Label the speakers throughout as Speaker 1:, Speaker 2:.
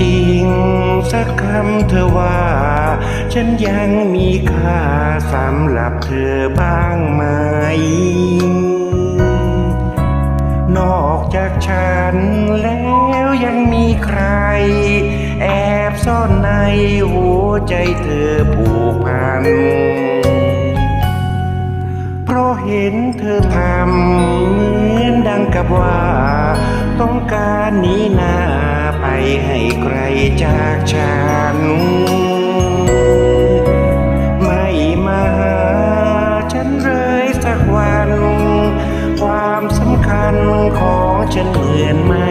Speaker 1: จริง สักคำเธอว่า ฉันยังมีค่าสำหรับเธอบ้างไหม นอกจากฉันแล้วยังมีใคร แอบซ่อนในหัวใจเธอผูกพัน เพราะเห็นเธอทำเหมือนดังกับว่า ต้องการนีหน้า ให้ไกลจากฉัน ไม่มาหาฉันเลยสักวัน ความสำคัญของฉันเหมือนไม่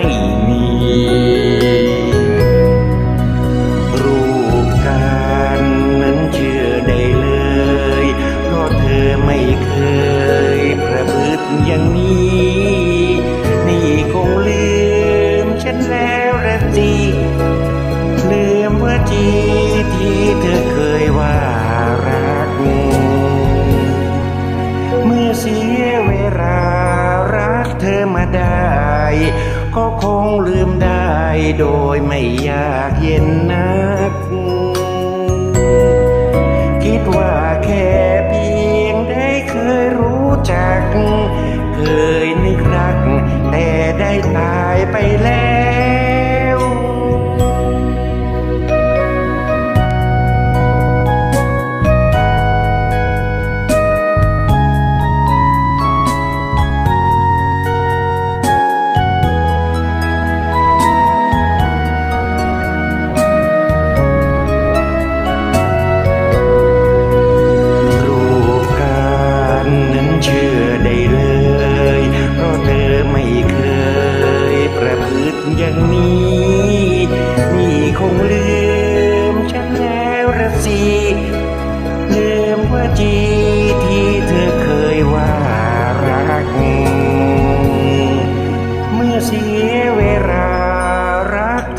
Speaker 1: มี รูปการนั้นเชื่อได้เลย เพราะเธอไม่เคยประพฤติอย่างนี้ ที่เธอเคยว่ารัก เมื่อเสียเวลารักเธอมาได้ ก็คงลืมได้โดยไม่อยากเย็นนัก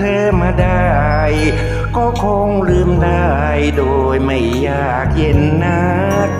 Speaker 1: เธอมาได้ ก็คงลืมได้โดยไม่อยากเย็นนัก